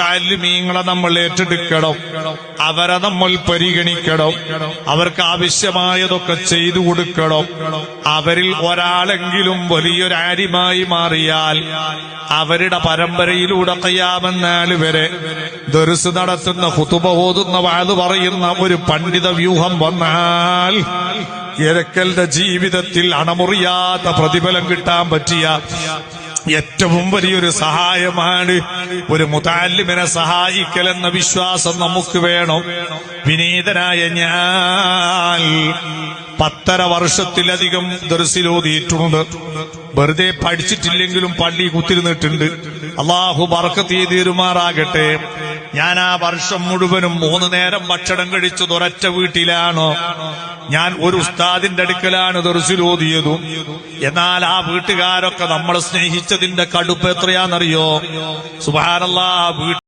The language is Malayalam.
മുത്താലിമീങ്ങളെ നമ്മൾ ഏറ്റെടുക്കണം. അവരെ നമ്മൾ പരിഗണിക്കണം. അവർക്ക് ആവശ്യമായതൊക്കെ ചെയ്തു കൊടുക്കണം. അവരിൽ ഒരാളെങ്കിലും വലിയൊരു ആരിമായി മാറിയാൽ അവരുടെ പരമ്പരയിലൂടെ കയ്യാമെന്നാൽ വരെ ദർസ് നടത്തുന്ന ഹുതുബ ഓതുന്ന വാത് പറയുന്ന ഒരു പണ്ഡിത വ്യൂഹം വന്നാൽ കിഴക്കലിന്റെ ജീവിതത്തിൽ അണമുറിയാത്ത പ്രതിഫലം കിട്ടാൻ പറ്റിയ ഏറ്റവും വലിയൊരു സഹായമാണ് ഒരു മുതാലിമിനെ സഹായിക്കലെന്ന വിശ്വാസം നമുക്ക് വേണം. വിനീതനായ ഞാൻ പത്തര വർഷത്തിലധികം ദർശിലോതിയിട്ടുണ്ട് വെറുതെ പഠിച്ചിട്ടില്ലെങ്കിലും പള്ളി കുത്തിരുന്നിട്ടുണ്ട്. അള്ളാഹു ബർക്കത്ത് തീരുമാറാകട്ടെ. ഞാൻ ആ വർഷം മുഴുവനും മൂന്ന് നേരം ഭക്ഷണം കഴിച്ചു ഒരൊറ്റ വീട്ടിലാണോ? ഞാൻ ഒരു ഉസ്താദിന്റെ അടുക്കലാണ് ദർശിലോതിയതും എന്നാൽ ആ വീട്ടുകാരൊക്കെ നമ്മളെ സ്നേഹിച്ചതിന്റെ കടുപ്പ് എത്രയാണെന്നറിയോ? സുബാനല്ലാ വീട്ടിൽ